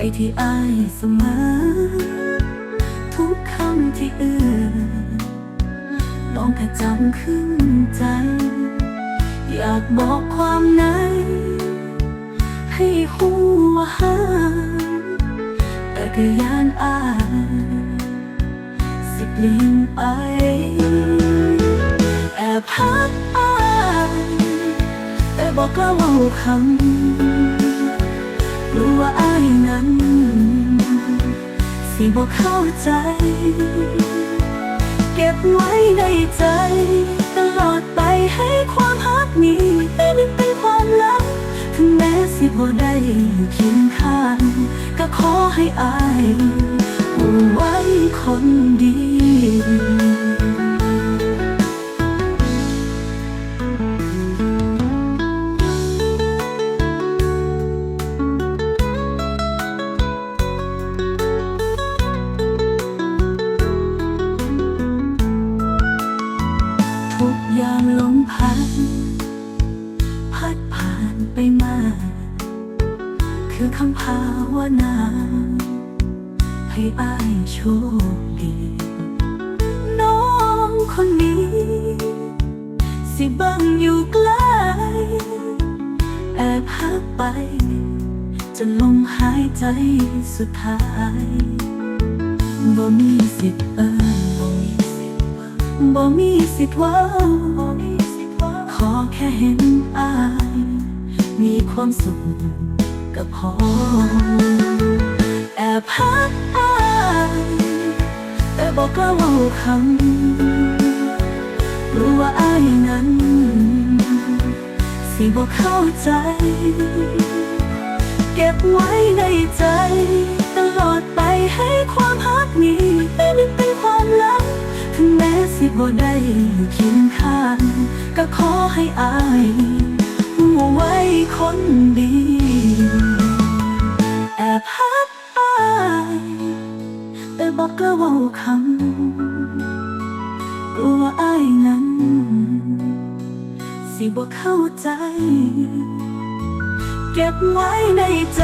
ไปที่อ้ายเสมอ ทุกคำที่เอื้อน้องแค่จำขึ้นใจ อยากบอกความในให้หัวหาแต่ก็ยานอายสิเปลี่ยนไป แอบพักอายแต่บอกกล้าว่าคำ รู้ว่าอายนั้น สิบอกเข้าใจ เก็บไว้ในใจ ตลอดไปให้ความฮักนี้เป็นเป็นความลับถึงแม้สิบ่ได้อยู่เคียงข้างก็ขอให้อายรู้ไว้คนดี ไป จนลมหายใจสุดท้ายบ่มีสิทธิ์เอ่ยบ่มีสิทธิ์ว่าบ่มีสิทธิ์ว่าขอแค่เห็นอาย มีความสุขก็พอแอบพักอายแต่บอกกล้าว่าคำรู้ว่าอายนั้น สิบอกเข้าใจ เก็บไว้ในใจ ตลอดไปให้ความฮักนี้เป็นเป็นความลับถึงแม้สิบ่ได้อยู่เคียงข้างก็ขอให้อายหัวไว้คนดีแอบฮักอายแต่บอกกล้าว่าคำรู้ว่าอายนั้น สิบ่เข้าใจ เก็บไว้ในใจ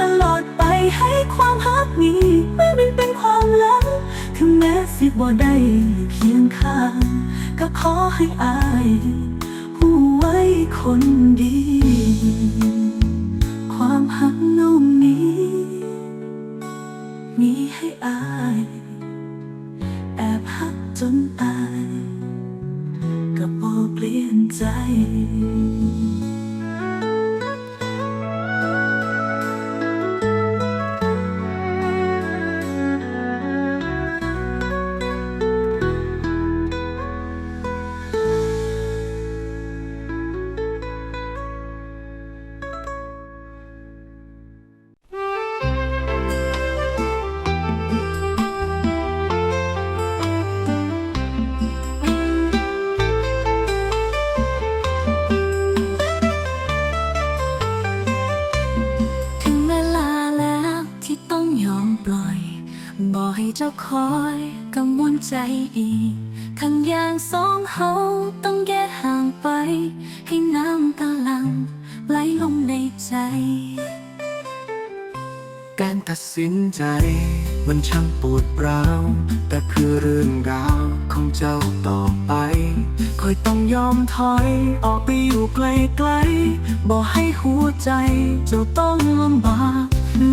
ตลอดไปให้ความฮักนี้ไม่เป็นความลับถึงแม้สิบ่ได้เคียงข้าง ก็ขอให้อายผู้ไว้คนดี ความหักนุ่ม จ้าคอยกังวลใจอีกขันอย่างสองเฮาต้องแยกห่างไป ให้น้ำตาลังไหลลงในใจ การตัดสินใจมันช่างปวดร้าว แต่คือเรื่องราวของเจ้าต่อไป คอยต้องยอมถอยออกไปอยู่ไกลๆบอกให้หัวใจเจ้าต้องลำบาก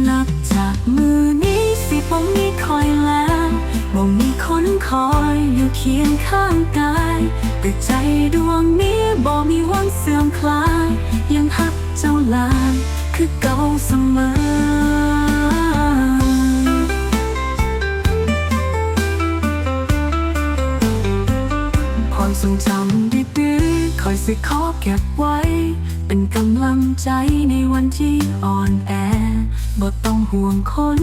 นับจาก มือนี้สิบ่มีคอยแล้วบ่มีคนคอยอยู่เคียงข้างกายแต่ใจดวงนี้บ่มีวันเสื่อมคลาย ยังหักเจ้าลายคือเก่าเสมอความทรงจำดีๆคอยสิขอเก็บไว้ เป็นกำลังใจในวันที่อ่อนแอ บ่ต้องห่วงคน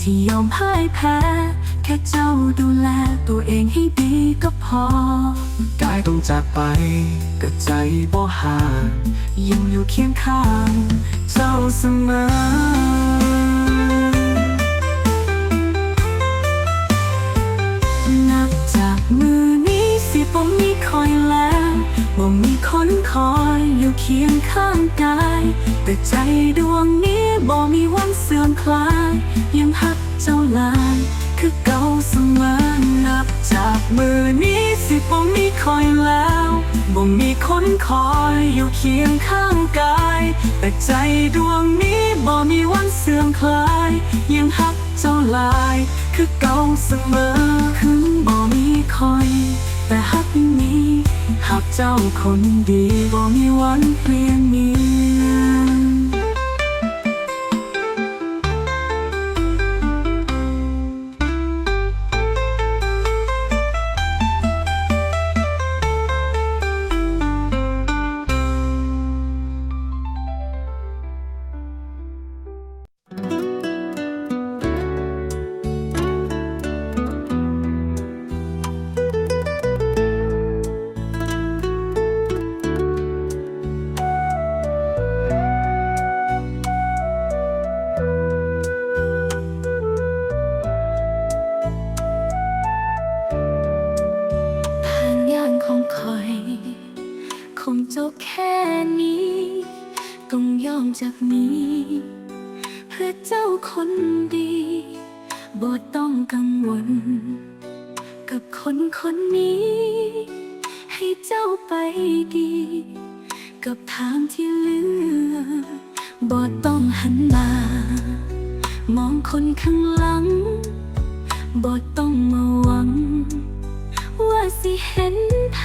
ที่ยอมพ่ายแพ้ แค่เจ้าดูแลตัวเองให้ดีก็พอกายต้องจากไปก็ใจบ่ห่างยังอยู่เคียงข้าง เจ้าเสมอนับจากมือนี้สิบ่มีคอยแล้วบ่มีคนคอยอยู่เคียงข้างกาย แต่ใจดวงนี้บ่มีวันเสื่อมคลาย ยังหักเจ้าลาย คือเก่าเสมอนับจากมือนี้สิบ่มีคอยแล้วบ่มีคนคอยอยู่เคียงข้างกาย แต่ใจดวงนี้บ่มีวันเสื่อมคลาย ยังหักเจ้าลาย คือเก่าเสมอถึงบ่มีคอย แต่หักยังมีหักเจ้าคนดีบ่มีวันเปลี่ยนเมี องจากนี้ เพื่อเจ้าคนดีบ่ต้องกังวล กับคนคนนี้ ให้เจ้าไปดี กับทางที่เหลือบ่ต้องหันมามองคนข้างหลังบ่ต้องมาหวัง ว่าสิเห็นไผ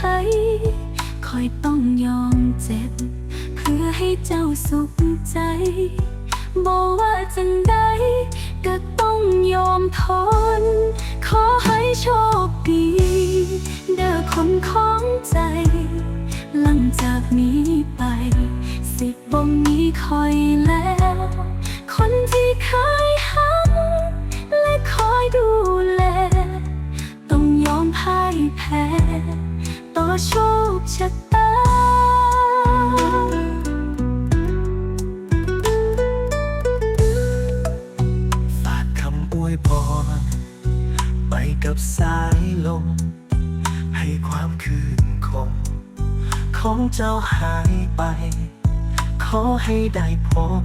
คอยต้องยอมเจ็บ เพื่อให้เจ้าสุข ใจ บอกว่าจังใดก็ต้องยอมทน ขอให้โชคดี เด้อคนของใจ หายไป ขอให้ได้พบ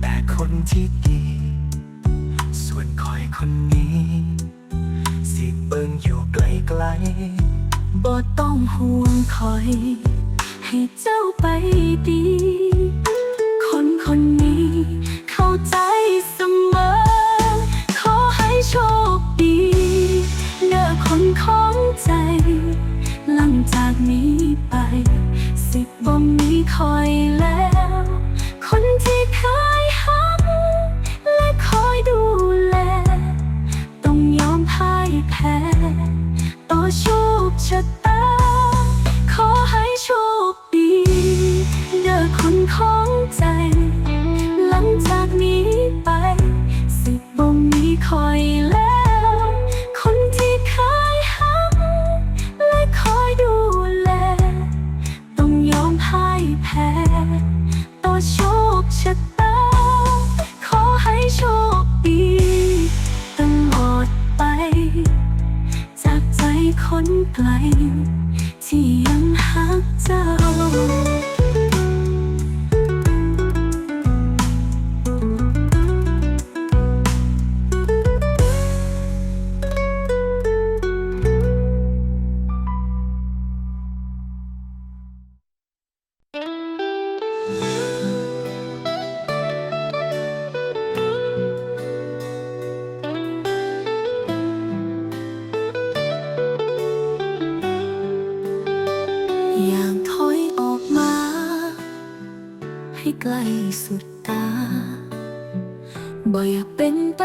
แต่คนที่ดี ส่วนคอยคนนี้ สิเบิ่งอยู่ไกลๆบ่ต้องห่วงคอย ให้เจ้าไปดี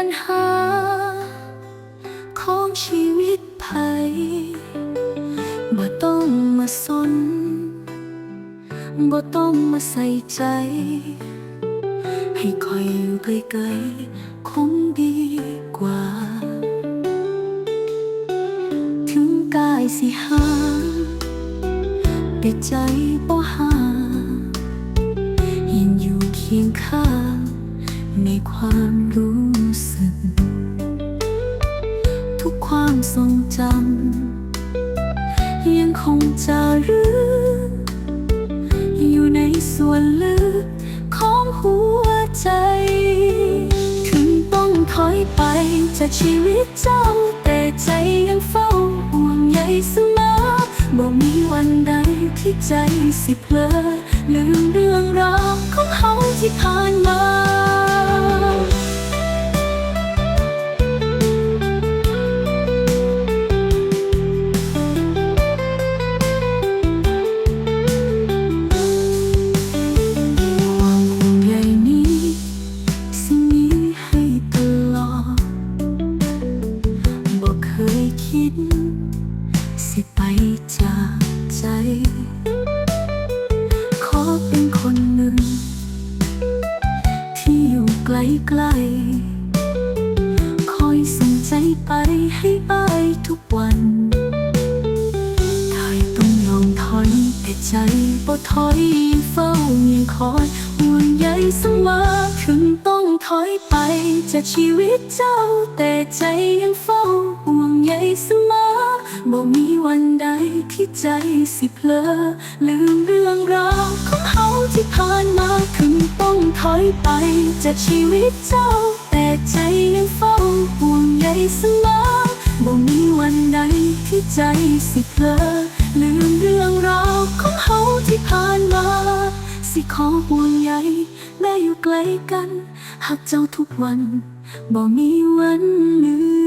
ญหา ของชีวิตภัยบ่ต้องมาสนบ่ต้องมาใส่ใจ ให้คอยอยู่ไกลๆคงดีกว่า ถึงกายสิหาแต่ใจบ่หายังอยู่เคียงข้าง ในความรู้สึก ทุกความทรงจำยังคงจะรึกอยู่ในส่วนลึกของหัวใจ ถึงต้องถอยไปจากชีวิตเจ้า แต่ใจยังเฝ้าห่วงใยเสมอบ่มีวันใดที่ใจสิเพลอลืมเรื่องราวของเขาที่ผ่านมา ใจยังเฝ้าห่วงใยเสมอบ่มีวันใดที่ใจสิเพลอ ลืมเรื่องราวของเขาที่ผ่านมาถึงต้องถอยไปจากชีวิตเจ้า แต่ใจยังเฝ้าห่วงใยเสมอบ่มีวันใดที่ใจสิเพลอ ลืมเรื่องราวของเขาที่ผ่านมา สิขอห่วงใยแม้อยู่ไกลกันหากเจ้าทุกวัน บ่มีวันลืม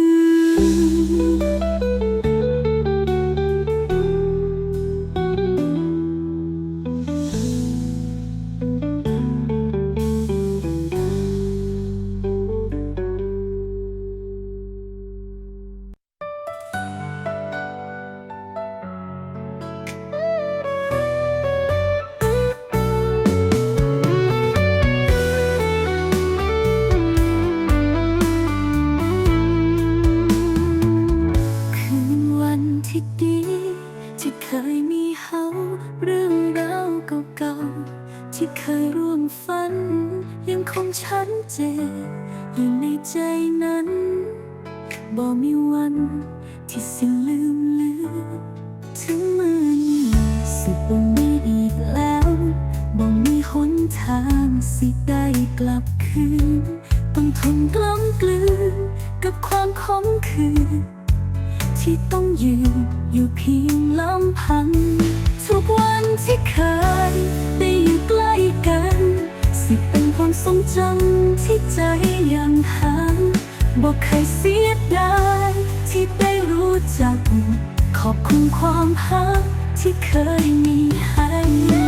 กลับคืน ต้องทนกล้ำกลืนกับความขมขื่นที่ต้องยืนอยู่เพียงลำพัง ทุกวันที่เคยได้อยู่ใกล้กัน สิเป็นความทรงจำที่ใจยังห่างบอกเคยเสียดายที่ได้รู้จัก ขอบคุณความหักที่เคยมีให้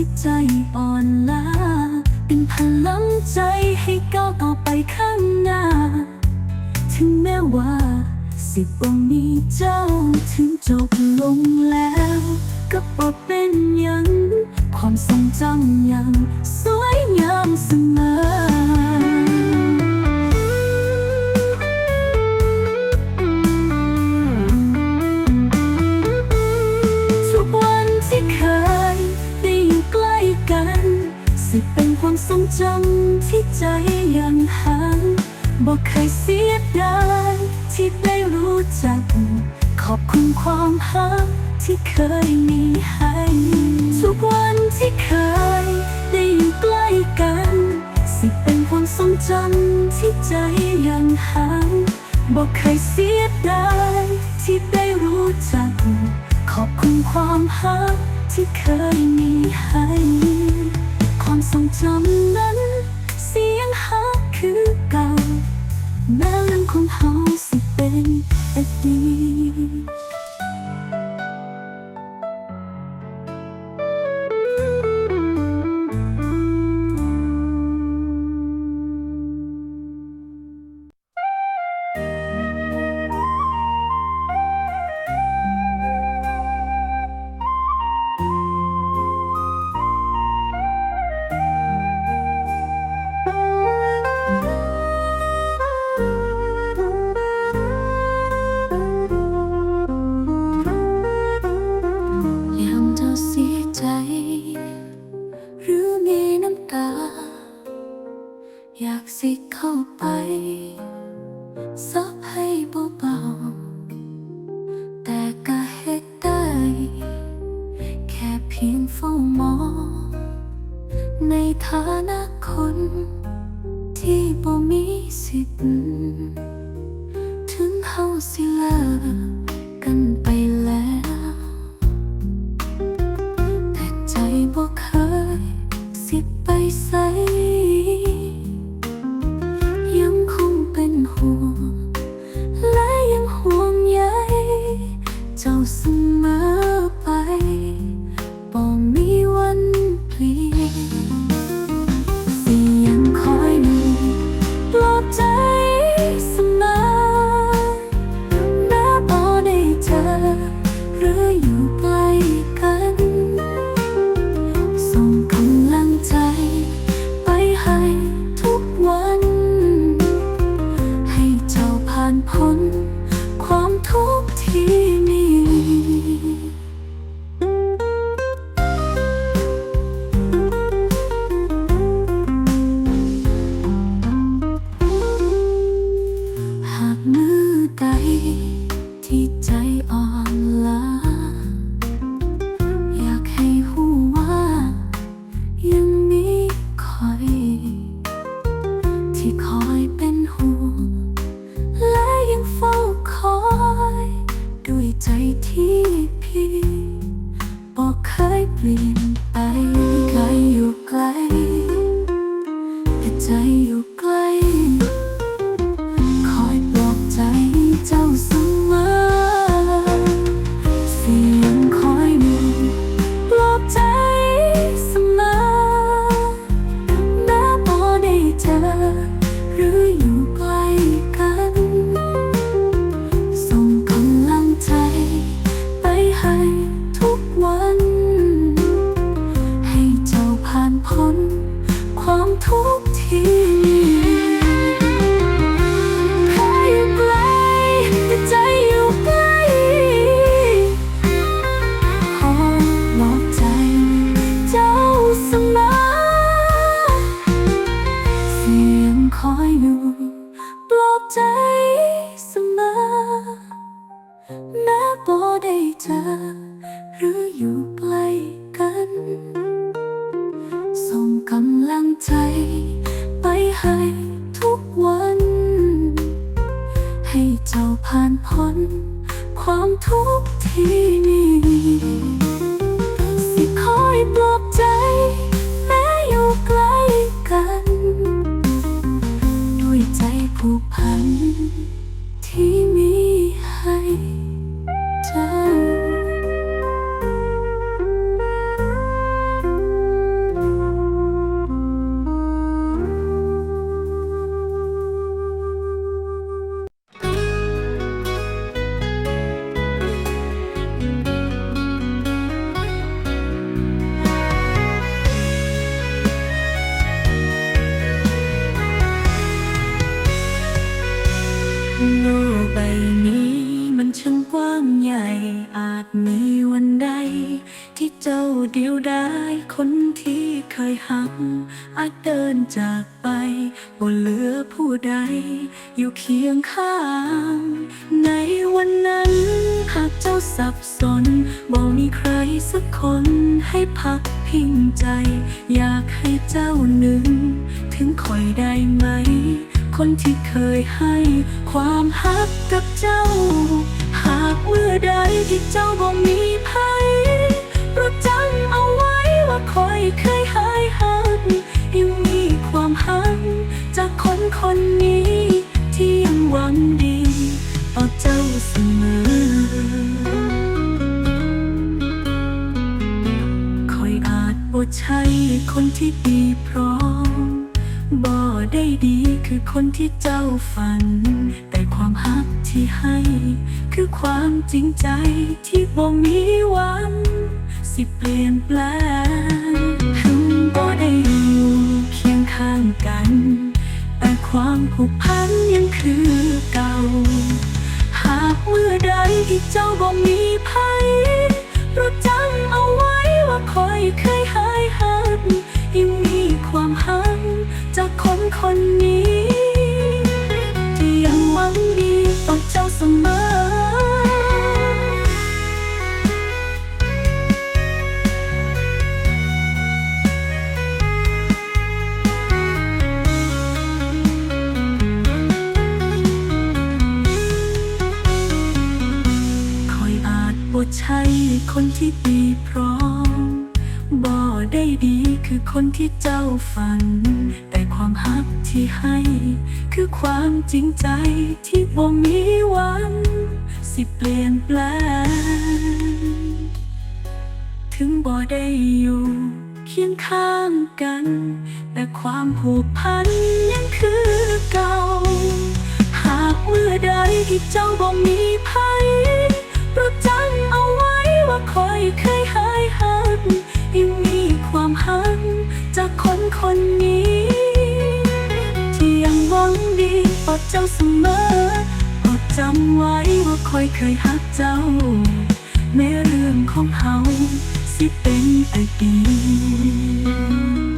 ที่ใจอ่อนล้าเป็นพลังใจให้ก้าวต่อไปข้างหน้า ถึงแม้ว่าสิบวันนี้เจ้าถึงจบลงแล้ว ก็บอเป็นยัง ความทรงจำยัง สวยงามเสมอ ทรงจำที่ใจยังห่างบอกเคยเสียดายที่ได้รู้จัก ขอบคุณความหักที่เคยมีให้ ทุกวันที่เคยได้อยู่ใกล้กัน สิเป็นความทรงจำที่ใจยังห่างบอกเคยเสียดายที่ได้รู้จัก ขอบคุณความหักที่เคยมีให้ ความทรงจำนั้น ฐานะคน ที่บ่มีสิทธิ์ ถึงเฮาสิเลิกกันไป ย จ้าเดียวดายคนที่เคยหักอาจเดินจากไปบ่เหลือผู้ใด อยู่เคียงข้าง ในวันนั้นหากเจ้าสับสนบ่มีใครสักคนให้พักพิงใจ อยากให้เจ้าหนึ่ง ถึงคอยได้ไหม คนที่เคยให้ความฮักกับเจ้า หากเมื่อใดที่เจ้าบ่มีภัยโปรดจำเอา ว่าคอยเคยให้ฮักยังมีความฮักจากคนคนนี้ ที่ยังหวังดีต่อเจ้าเสมอคอยอาจบ่ใช่คนที่ดีพร้อมบ่ได้ดีคือคนที่เจ้าฝัน แต่ความฮักที่ให้ คือความจริงใจที่บ่มีวัน สิเปลี่ยนแปลงถึงบ่ได้อยู่เคียงข้างกัน แต่ความผูกพันยังคือเก่า หากเมื่อใดที่เจ้าบ่มีภัยโปรดจำเอาไว้ว่าคอยเคยให้หักยังมีความหักจากคนคนนี้ ยังคือเก่า หากเมื่อใดที่เจ้าบ่มีภัยโปรดจำเอาไว้ว่าคอยเคยหายหักยังมีความหักจากคนคนนี้ ที่ยังหวังดีต่อเจ้าเสมอโปรดจำไว้ว่าคอยเคยหักเจ้าแม้เรื่องของเฮาสิเป็นอดีต